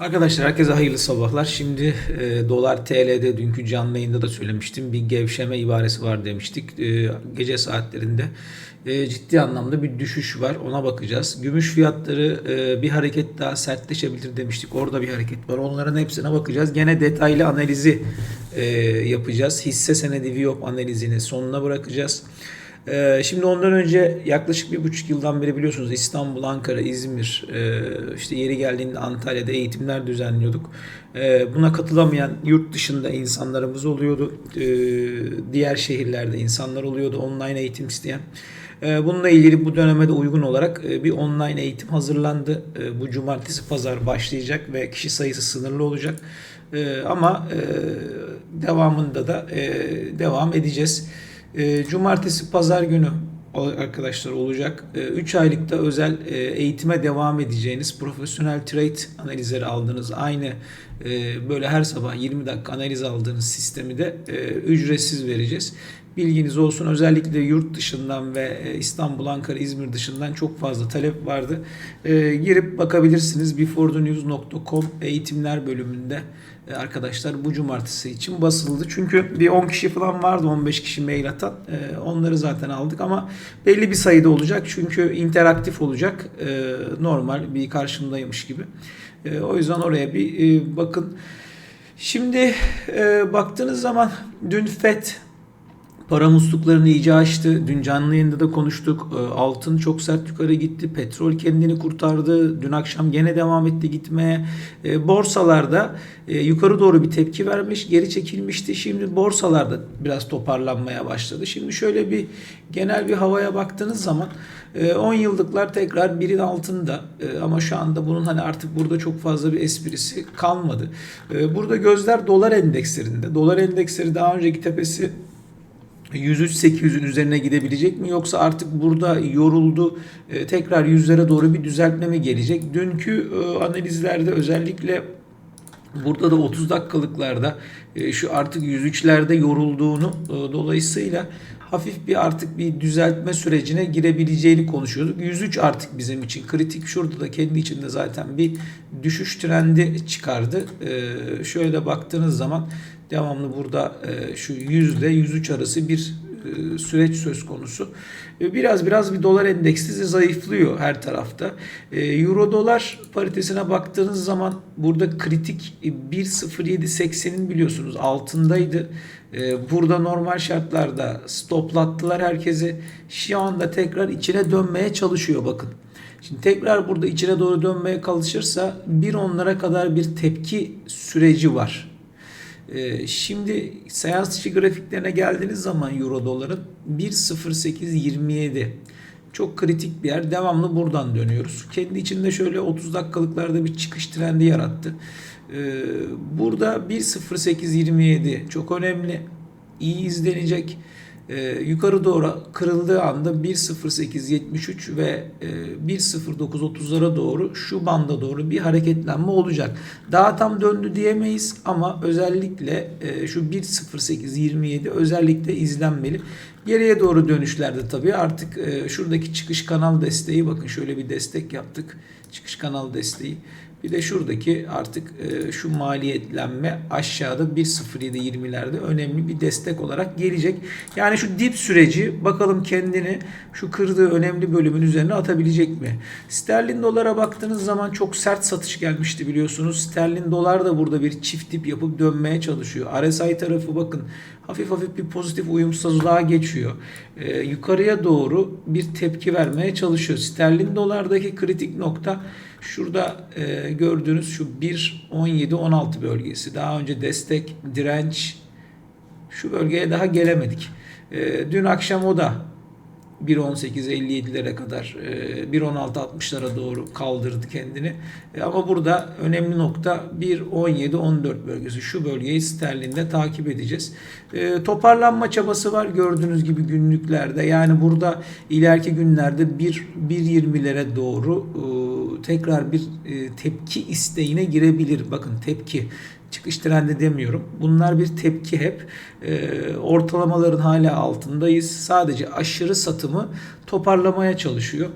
Arkadaşlar herkese hayırlı sabahlar. Şimdi e, dolar TL'de dünkü canlı yayında da söylemiştim. Bir gevşeme ibaresi var demiştik. E, gece saatlerinde e, ciddi anlamda bir düşüş var. Ona bakacağız. Gümüş fiyatları e, bir hareket daha sertleşebilir demiştik. Orada bir hareket var. Onların hepsine bakacağız. Gene detaylı analizi e, yapacağız. Hisse senedi Viyop analizini sonuna bırakacağız. Ee, Şimdi ondan önce yaklaşık bir buçuk yıldan beri biliyorsunuz İstanbul, Ankara, İzmir, e, işte yeri geldiğinde Antalya'da eğitimler düzenliyorduk. Ee, Buna katılamayan yurt dışında insanlarımız oluyordu. Ee, Diğer şehirlerde insanlar oluyordu online eğitim isteyen. Bununla ilgili bu döneme de uygun olarak e, bir online eğitim hazırlandı. Bu cumartesi pazar başlayacak ve kişi sayısı sınırlı olacak. Ama e, devamında da devam edeceğiz. E, Cumartesi, pazar günü arkadaşlar olacak. 3 aylıkta özel e, eğitime devam edeceğiniz profesyonel trade analizleri aldığınız aynı e, böyle her sabah 20 dakika analiz aldığınız sistemi de e, ücretsiz vereceğiz. Bilginiz olsun özellikle yurt dışından ve İstanbul, Ankara, İzmir dışından çok fazla talep vardı. E, girip bakabilirsiniz beforethenews.com eğitimler bölümünde arkadaşlar bu cumartesi için basıldı. Çünkü bir 10 kişi falan vardı 15 kişi mail atan. E, onları zaten aldık ama belli bir sayıda olacak. Çünkü interaktif olacak. E, normal bir karşımdaymış gibi. E, o yüzden oraya bir e, bakın. Şimdi e, baktığınız zaman dün FED Para musluklarını iyice açtı. Dün canlı yayında da konuştuk. Ee, Altın çok sert yukarı gitti. Petrol kendini kurtardı. Dün akşam gene devam etti gitmeye. Ee, Borsalarda e, yukarı doğru bir tepki vermiş. Geri çekilmişti. Şimdi borsalarda biraz toparlanmaya başladı. Şimdi şöyle bir genel bir havaya baktığınız zaman 10 e, yıllıklar tekrar birin altında E, ama şu anda bunun hani artık burada çok fazla bir esprisi kalmadı. Burada gözler dolar endekslerinde. Dolar endeksleri daha önceki tepesi 103-800'ün üzerine gidebilecek mi yoksa artık burada yoruldu e, tekrar yüzlere doğru bir düzeltme mi gelecek? Dünkü e, analizlerde özellikle burada da 30 dakikalıklarda e, şu artık 103'lerde yorulduğunu dolayısıyla hafif bir artık bir düzeltme sürecine girebileceğini konuşuyorduk. 103 artık bizim için kritik. Şurada da kendi içinde zaten bir düşüş trendi çıkardı. Şöyle baktığınız zaman devamlı burada e, şu yüzde 103 arası bir e, süreç söz konusu. E, biraz biraz bir dolar endeksi de zayıflıyor her tarafta. E, Euro dolar paritesine baktığınız zaman burada kritik 1.0780'in biliyorsunuz altındaydı. Burada normal şartlarda stoplattılar herkesi. Şu anda tekrar içine dönmeye çalışıyor bakın. Şimdi tekrar burada içine doğru dönmeye çalışırsa bir onlara kadar bir tepki süreci var. Ee, şimdi seans dışı grafiklerine geldiğiniz zaman euro doların 1.0827 çok kritik bir yer. Devamlı buradan dönüyoruz. Kendi içinde şöyle 30 dakikalıklarda bir çıkış trendi yarattı. Ee, burada 1.0827 çok önemli. İyi izlenecek e, yukarı doğru kırıldığı anda 1.08.73 ve e, 1.09.30'lara doğru şu banda doğru bir hareketlenme olacak. Daha tam döndü diyemeyiz ama özellikle e, şu 1.08.27 özellikle izlenmeli. Geriye doğru dönüşlerde tabii artık e, şuradaki çıkış kanal desteği bakın şöyle bir destek yaptık. Çıkış kanal desteği. Bir de şuradaki artık e, şu maliyetlenme aşağıda 1.07.20'lerde önemli bir destek olarak gelecek. Yani şu dip süreci bakalım kendini şu kırdığı önemli bölümün üzerine atabilecek mi? Sterlin dolara baktığınız zaman çok sert satış gelmişti biliyorsunuz. Sterlin dolar da burada bir çift dip yapıp dönmeye çalışıyor. RSI tarafı bakın hafif hafif bir pozitif uyumsuzluğa geçiyor. Ee, yukarıya doğru bir tepki vermeye çalışıyor. Sterlin dolardaki kritik nokta şurada e, gördüğünüz şu 1.17-16 bölgesi. Daha önce destek, direnç şu bölgeye daha gelemedik. E, dün akşam o da 1.18.57'lere kadar 1.16.60'lara doğru kaldırdı kendini. E, ama burada önemli nokta 1.17-14 bölgesi. Şu bölgeyi sterlinde takip edeceğiz. E, toparlanma çabası var gördüğünüz gibi günlüklerde. Yani burada ileriki günlerde 1.20'lere doğru e, tekrar bir tepki isteğine girebilir. Bakın tepki çıkış trendi demiyorum. Bunlar bir tepki hep. E, ortalamaların hala altındayız. Sadece aşırı satımı toparlamaya çalışıyor.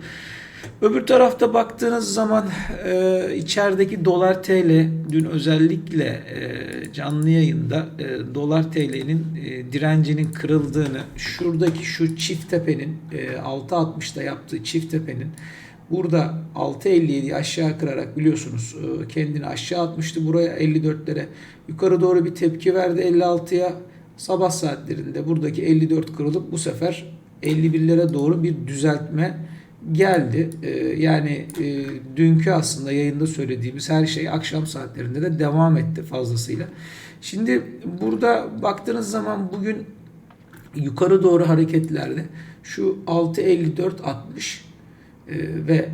Öbür tarafta baktığınız zaman e, içerideki dolar TL dün özellikle e, canlı yayında e, dolar TL'nin e, direncinin kırıldığını şuradaki şu çift tepenin e, 6.60'da yaptığı çift tepenin burada 6.57'yi aşağı kırarak biliyorsunuz e, kendini aşağı atmıştı buraya 54'lere yukarı doğru bir tepki verdi 56'ya sabah saatlerinde buradaki 54 kırılıp bu sefer 51'lere doğru bir düzeltme geldi. Ee, yani e, dünkü aslında yayında söylediğimiz her şey akşam saatlerinde de devam etti fazlasıyla. Şimdi burada baktığınız zaman bugün yukarı doğru hareketlerde şu 6.54 60 e, ve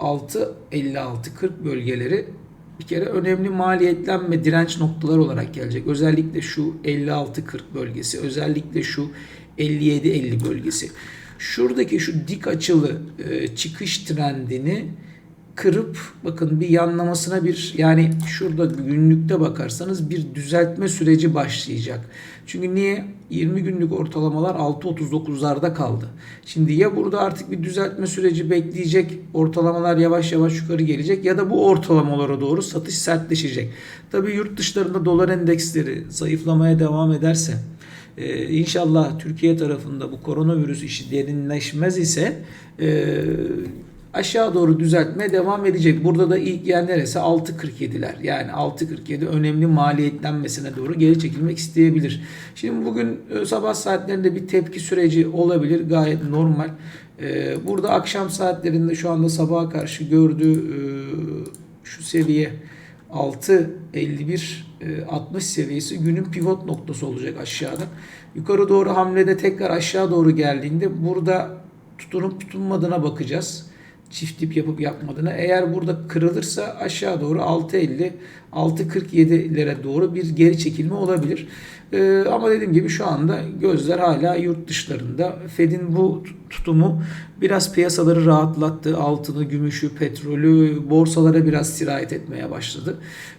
6.56 40 bölgeleri bir kere önemli maliyetlenme direnç noktaları olarak gelecek. Özellikle şu 56-40 bölgesi, özellikle şu 57-50 bölgesi. Şuradaki şu dik açılı e, çıkış trendini kırıp bakın bir yanlamasına bir yani şurada günlükte bakarsanız bir düzeltme süreci başlayacak. Çünkü niye? 20 günlük ortalamalar 6.39'larda kaldı. Şimdi ya burada artık bir düzeltme süreci bekleyecek, ortalamalar yavaş yavaş yukarı gelecek ya da bu ortalamalara doğru satış sertleşecek. Tabii yurt dışlarında dolar endeksleri zayıflamaya devam ederse ee, inşallah Türkiye tarafında bu koronavirüs işi derinleşmez ise e, aşağı doğru düzeltmeye devam edecek. Burada da ilk yer neresi? 6.47'ler. Yani 6.47 önemli maliyetlenmesine doğru geri çekilmek isteyebilir. Şimdi bugün e, sabah saatlerinde bir tepki süreci olabilir. Gayet normal. E, burada akşam saatlerinde şu anda sabaha karşı gördüğü e, şu seviye 6.51 60 e, seviyesi günün pivot noktası olacak aşağıda. Yukarı doğru hamlede tekrar aşağı doğru geldiğinde burada tutunup tutunmadığına bakacağız. Çift dip yapıp yapmadığına. Eğer burada kırılırsa aşağı doğru 6.50 6.47'lere doğru bir geri çekilme olabilir. Ee, ama dediğim gibi şu anda gözler hala yurt dışlarında. Fed'in bu tutumu biraz piyasaları rahatlattı. Altını, gümüşü, petrolü, borsalara biraz sirayet etmeye başladı.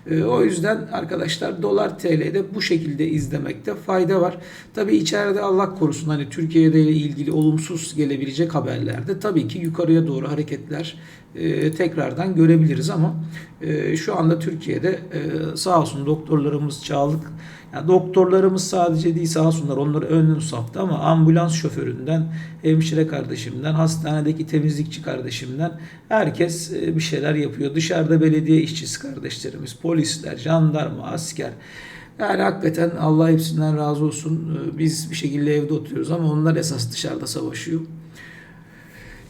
Ee, o yüzden arkadaşlar dolar TL'de bu şekilde izlemekte fayda var. Tabi içeride Allah korusun hani Türkiye'de ilgili olumsuz gelebilecek haberlerde tabii ki yukarıya doğru hareketler e, tekrardan görebiliriz ama e, şu anda Türkiye'de e, sağ olsun doktorlarımız çağlık yani doktorlarımız sadece değil sağ olsunlar onları ön safta ama ambulans şoföründen, hemşire kardeşimden, hastanedeki temizlikçi kardeşimden herkes bir şeyler yapıyor. Dışarıda belediye işçisi kardeşlerimiz, polisler, jandarma, asker. Yani hakikaten Allah hepsinden razı olsun. Biz bir şekilde evde oturuyoruz ama onlar esas dışarıda savaşıyor.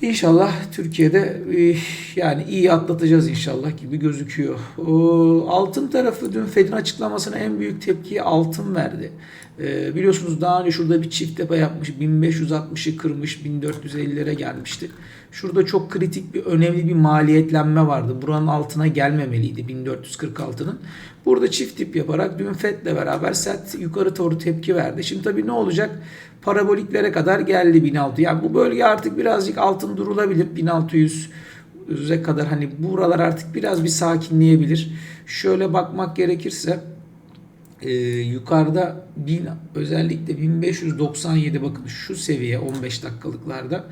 İnşallah Türkiye'de yani iyi atlatacağız inşallah gibi gözüküyor. Altın tarafı dün Fed'in açıklamasına en büyük tepkiyi altın verdi. E, biliyorsunuz daha önce şurada bir çift tepe yapmış. 1560'ı kırmış 1450'lere gelmişti. Şurada çok kritik bir önemli bir maliyetlenme vardı. Buranın altına gelmemeliydi 1446'nın. Burada çift tip yaparak dün FED'le beraber sert yukarı doğru tepki verdi. Şimdi tabii ne olacak? Paraboliklere kadar geldi 1600. Yani bu bölge artık birazcık altın durulabilir. 1600'e kadar hani buralar artık biraz bir sakinleyebilir. Şöyle bakmak gerekirse e, yukarıda 1000 özellikle 1597 bakın şu seviye 15 dakikalıklarda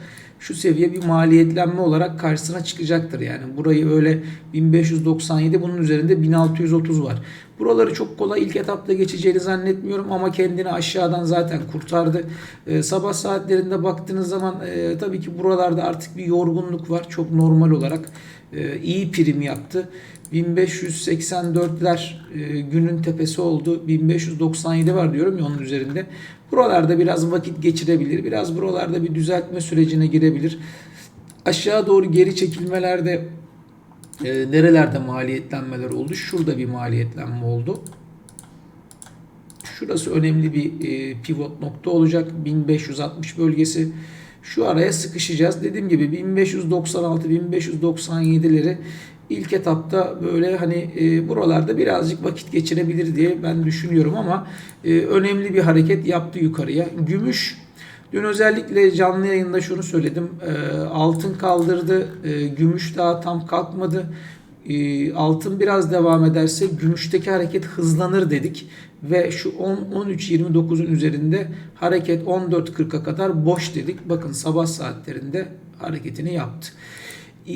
şu seviye bir maliyetlenme olarak karşısına çıkacaktır. Yani burayı öyle 1597 bunun üzerinde 1630 var. Buraları çok kolay ilk etapta geçeceğini zannetmiyorum ama kendini aşağıdan zaten kurtardı. E, sabah saatlerinde baktığınız zaman e, tabii ki buralarda artık bir yorgunluk var. Çok normal olarak e, iyi prim yaptı. 1584'ler e, günün tepesi oldu. 1597 var diyorum ya onun üzerinde. Buralarda biraz vakit geçirebilir. Biraz buralarda bir düzeltme sürecine girebilir. Aşağı doğru geri çekilmelerde e, nerelerde maliyetlenmeler oldu? Şurada bir maliyetlenme oldu. Şurası önemli bir e, pivot nokta olacak. 1560 bölgesi. Şu araya sıkışacağız. Dediğim gibi 1596-1597'leri ilk etapta böyle hani e, buralarda birazcık vakit geçirebilir diye ben düşünüyorum ama e, önemli bir hareket yaptı yukarıya. Gümüş dün özellikle canlı yayında şunu söyledim. E, altın kaldırdı. E, gümüş daha tam kalkmadı. E, altın biraz devam ederse gümüşteki hareket hızlanır dedik ve şu 10 13 29'un üzerinde hareket 14.40'a kadar boş dedik. Bakın sabah saatlerinde hareketini yaptı. Ee,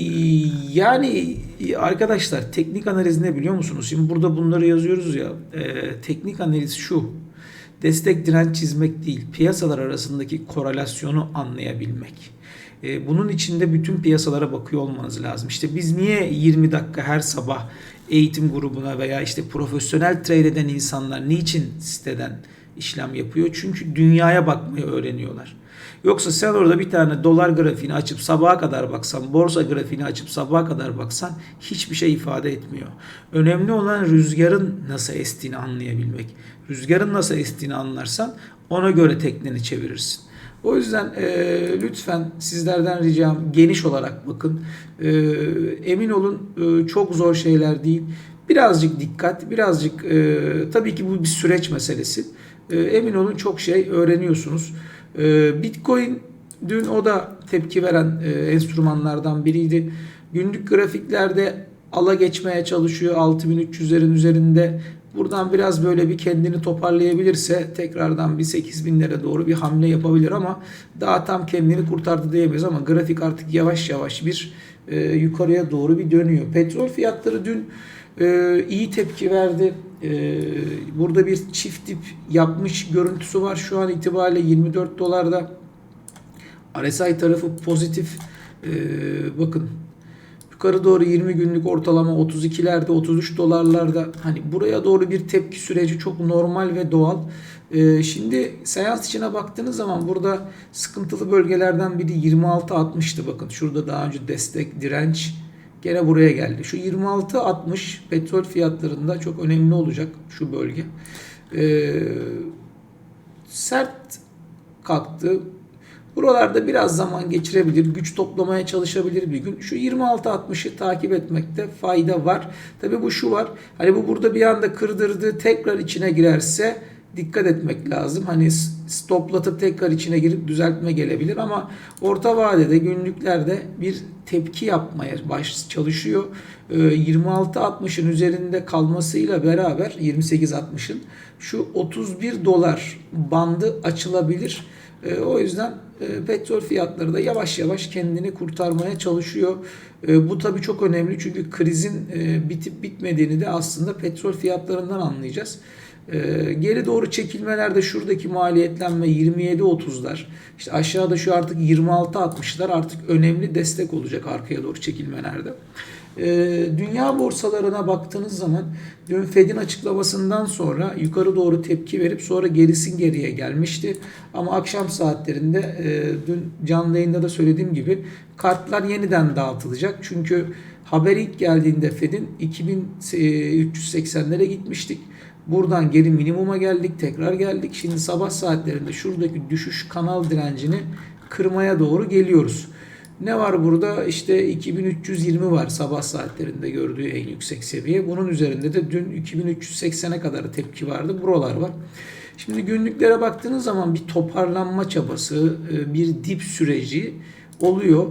Yani arkadaşlar teknik analiz ne biliyor musunuz? Şimdi burada bunları yazıyoruz ya. e, teknik analiz şu. Destek direnç çizmek değil. Piyasalar arasındaki korelasyonu anlayabilmek. E, bunun içinde bütün piyasalara bakıyor olmanız lazım. İşte biz niye 20 dakika her sabah eğitim grubuna veya işte profesyonel trade eden insanlar niçin siteden işlem yapıyor? Çünkü dünyaya bakmayı öğreniyorlar. Yoksa sen orada bir tane dolar grafiğini açıp sabaha kadar baksan, borsa grafiğini açıp sabaha kadar baksan hiçbir şey ifade etmiyor. Önemli olan rüzgarın nasıl estiğini anlayabilmek. Rüzgarın nasıl estiğini anlarsan ona göre tekneni çevirirsin. O yüzden e, lütfen sizlerden ricam geniş olarak bakın. E, emin olun e, çok zor şeyler değil. Birazcık dikkat, birazcık e, tabii ki bu bir süreç meselesi. E, emin olun çok şey öğreniyorsunuz. E, Bitcoin dün o da tepki veren e, enstrümanlardan biriydi. Günlük grafiklerde ala geçmeye çalışıyor 6300'lerin üzerinde. Buradan biraz böyle bir kendini toparlayabilirse tekrardan bir 8000'lere doğru bir hamle yapabilir ama daha tam kendini kurtardı diyemeyiz ama grafik artık yavaş yavaş bir e, yukarıya doğru bir dönüyor. Petrol fiyatları dün e, iyi tepki verdi. E, burada bir çift dip yapmış görüntüsü var şu an itibariyle 24 dolarda. RSI tarafı pozitif. E, bakın Yukarı doğru 20 günlük ortalama 32'lerde 33 dolarlarda hani buraya doğru bir tepki süreci çok normal ve doğal. Ee, şimdi seans içine baktığınız zaman burada sıkıntılı bölgelerden biri 26.60'tı bakın. Şurada daha önce destek, direnç gene buraya geldi. Şu 26.60 petrol fiyatlarında çok önemli olacak şu bölge. Ee, sert kalktı. Buralarda biraz zaman geçirebilir, güç toplamaya çalışabilir bir gün. Şu 26-60'ı takip etmekte fayda var. Tabii bu şu var. Hani bu burada bir anda kırdırdı, tekrar içine girerse dikkat etmek lazım. Hani stoplatıp tekrar içine girip düzeltme gelebilir ama orta vadede günlüklerde bir tepki yapmaya baş çalışıyor. 26-60'ın üzerinde kalmasıyla beraber 28-60'ın şu 31 dolar bandı açılabilir. E, o yüzden e, petrol fiyatları da yavaş yavaş kendini kurtarmaya çalışıyor. E, bu tabii çok önemli çünkü krizin e, bitip bitmediğini de aslında petrol fiyatlarından anlayacağız. E, geri doğru çekilmelerde şuradaki maliyetlenme 27.30'lar. İşte aşağıda şu artık 26.60'lar artık önemli destek olacak arkaya doğru çekilmelerde. Ee, dünya borsalarına baktığınız zaman dün Fed'in açıklamasından sonra yukarı doğru tepki verip sonra gerisin geriye gelmişti. Ama akşam saatlerinde e, dün canlı yayında da söylediğim gibi kartlar yeniden dağıtılacak. Çünkü haber ilk geldiğinde Fed'in 2380'lere gitmiştik. Buradan geri minimuma geldik, tekrar geldik. Şimdi sabah saatlerinde şuradaki düşüş kanal direncini kırmaya doğru geliyoruz. Ne var burada? İşte 2320 var sabah saatlerinde gördüğü en yüksek seviye. Bunun üzerinde de dün 2380'e kadar tepki vardı. Buralar var. Şimdi günlüklere baktığınız zaman bir toparlanma çabası, e, bir dip süreci oluyor.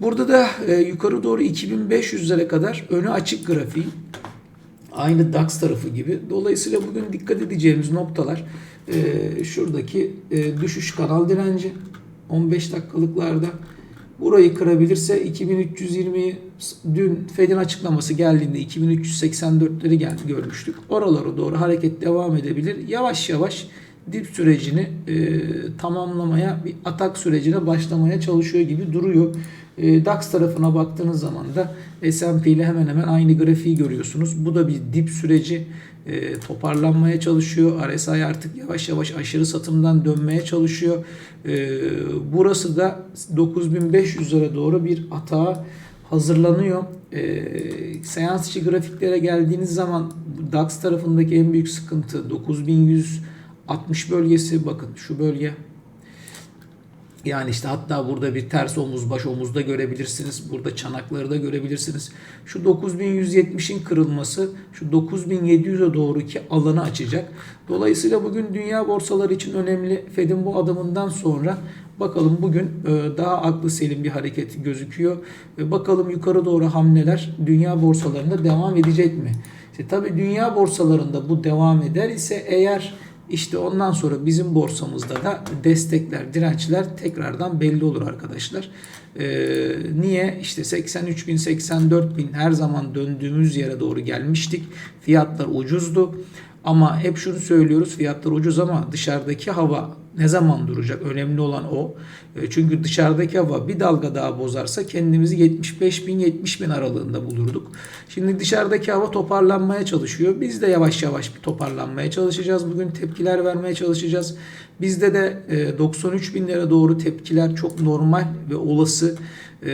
Burada da e, yukarı doğru 2500'lere kadar önü açık grafiği. Aynı DAX tarafı gibi. Dolayısıyla bugün dikkat edeceğimiz noktalar e, şuradaki düşüş kanal direnci 15 dakikalıklarda Burayı kırabilirse 2320 dün Fed'in açıklaması geldiğinde 2384'leri gel görmüştük. Oralara doğru hareket devam edebilir. Yavaş yavaş dip sürecini e, tamamlamaya, bir atak sürecine başlamaya çalışıyor gibi duruyor. E, DAX tarafına baktığınız zaman da S&P ile hemen hemen aynı grafiği görüyorsunuz. Bu da bir dip süreci e, toparlanmaya çalışıyor. RSI artık yavaş yavaş aşırı satımdan dönmeye çalışıyor. E, burası da 9500'lere doğru bir atağa hazırlanıyor. E, seans içi grafiklere geldiğiniz zaman DAX tarafındaki en büyük sıkıntı 9160 bölgesi. Bakın şu bölge yani işte hatta burada bir ters omuz baş omuzda görebilirsiniz. Burada çanakları da görebilirsiniz. Şu 9170'in kırılması şu 9700'e doğruki alanı açacak. Dolayısıyla bugün dünya borsaları için önemli. Fed'in bu adımından sonra bakalım bugün e, daha aklı selim bir hareket gözüküyor. Bakalım yukarı doğru hamleler dünya borsalarında devam edecek mi? İşte tabii dünya borsalarında bu devam eder ise eğer İşte ondan sonra bizim borsamızda da destekler, dirençler tekrardan belli olur arkadaşlar. Ee, niye? İşte 83 bin, 84 bin her zaman döndüğümüz yere doğru gelmiştik. Fiyatlar ucuzdu. Ama hep şunu söylüyoruz fiyatlar ucuz ama dışarıdaki hava ne zaman duracak? Önemli olan o. E, Çünkü dışarıdaki hava bir dalga daha bozarsa kendimizi 75 bin 70 bin aralığında bulurduk. Şimdi dışarıdaki hava toparlanmaya çalışıyor. Biz de yavaş yavaş bir toparlanmaya çalışacağız. Bugün tepkiler vermeye çalışacağız. Bizde de e, 93 binlere doğru tepkiler çok normal ve olası. E,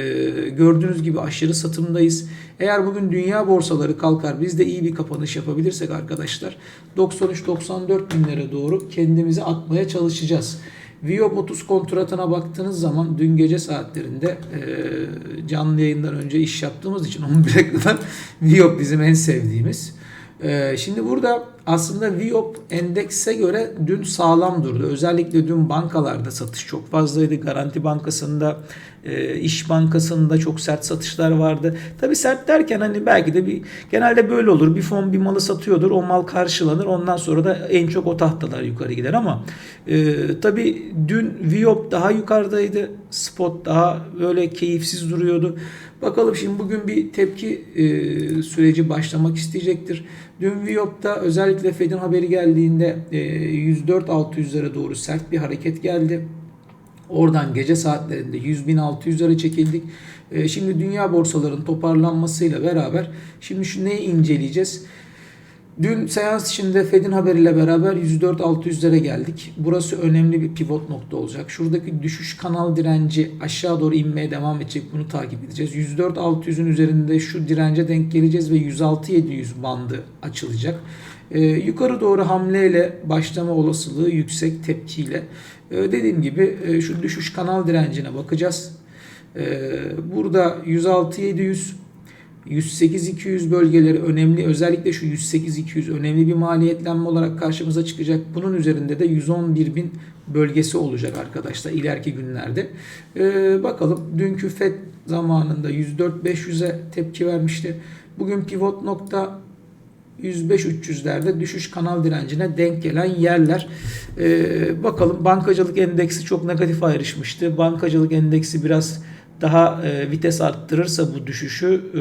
gördüğünüz gibi aşırı satımdayız. Eğer bugün dünya borsaları kalkar biz de iyi bir kapanış yapabilirsek arkadaşlar 93-94 binlere doğru kendimizi atmaya çalışacağız. Viyop 30 kontratına baktığınız zaman dün gece saatlerinde e, canlı yayından önce iş yaptığımız için 11'e kadar Viyop bizim en sevdiğimiz. E, şimdi burada aslında Viyop endekse göre dün sağlam durdu. Özellikle dün bankalarda satış çok fazlaydı. Garanti Bankası'nda, e, İş Bankası'nda çok sert satışlar vardı. Tabi sert derken hani belki de bir genelde böyle olur. Bir fon bir malı satıyordur. O mal karşılanır. Ondan sonra da en çok o tahtalar yukarı gider ama e, tabi dün Viyop daha yukarıdaydı. Spot daha böyle keyifsiz duruyordu. Bakalım şimdi bugün bir tepki e, süreci başlamak isteyecektir. Dün Viyop'ta özellikle Fed'in haberi geldiğinde e, 104-600'lere doğru sert bir hareket geldi. Oradan gece saatlerinde 100.600'lere çekildik. E, şimdi dünya borsalarının toparlanmasıyla beraber şimdi şu neyi inceleyeceğiz? Dün seans içinde Fed'in haberiyle beraber 104-600'lere geldik. Burası önemli bir pivot nokta olacak. Şuradaki düşüş kanal direnci aşağı doğru inmeye devam edecek. Bunu takip edeceğiz. 104-600'ün üzerinde şu dirence denk geleceğiz ve 106-700 bandı açılacak. Ee, yukarı doğru hamleyle başlama olasılığı yüksek tepkiyle. Ee, dediğim gibi e, şu düşüş kanal direncine bakacağız. Ee, burada 106-700 108-200 bölgeleri önemli. Özellikle şu 108-200 önemli bir maliyetlenme olarak karşımıza çıkacak. Bunun üzerinde de 111 bin bölgesi olacak arkadaşlar ileriki günlerde. Ee, bakalım dünkü FED zamanında 104-500'e tepki vermişti. Bugün pivot nokta 105-300'lerde düşüş kanal direncine denk gelen yerler. Ee, bakalım bankacılık endeksi çok negatif ayrışmıştı. Bankacılık endeksi biraz daha e, vites arttırırsa bu düşüşü e,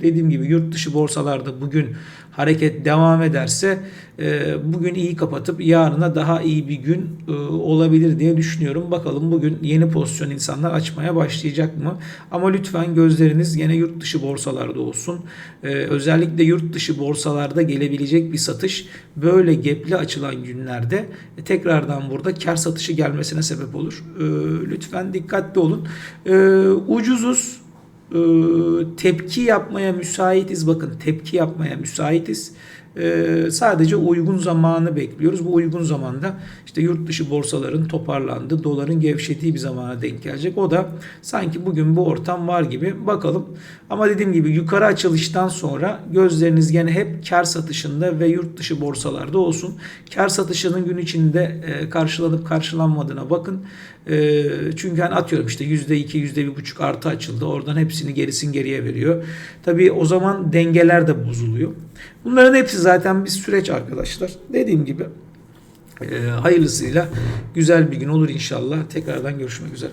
dediğim gibi yurt dışı borsalarda bugün hareket devam ederse e, bugün iyi kapatıp yarına daha iyi bir gün e, olabilir diye düşünüyorum. Bakalım bugün yeni pozisyon insanlar açmaya başlayacak mı? Ama lütfen gözleriniz yine yurt dışı borsalarda olsun. E, özellikle yurt dışı borsalarda gelebilecek bir satış böyle gepli açılan günlerde tekrardan burada kar satışı gelmesine sebep olur. Lütfen dikkatli olun. Ucuzuz tepki yapmaya müsaitiz. Bakın tepki yapmaya müsaitiz. E, sadece uygun zamanı bekliyoruz. Bu uygun zamanda işte yurt dışı borsaların toparlandığı, doların gevşediği bir zamana denk gelecek. O da sanki bugün bu ortam var gibi. Bakalım. Ama dediğim gibi yukarı açılıştan sonra gözleriniz gene hep kar satışında ve yurt dışı borsalarda olsun. Kar satışının gün içinde e, karşılanıp karşılanmadığına bakın. E, çünkü hani atıyorum işte %2, %1,5 artı açıldı. Oradan hepsini gerisin geriye veriyor. Tabii o zaman dengeler de bozuluyor. Bunların hepsi zaten bir süreç arkadaşlar. Dediğim gibi e, hayırlısıyla güzel bir gün olur inşallah. Tekrardan görüşmek üzere.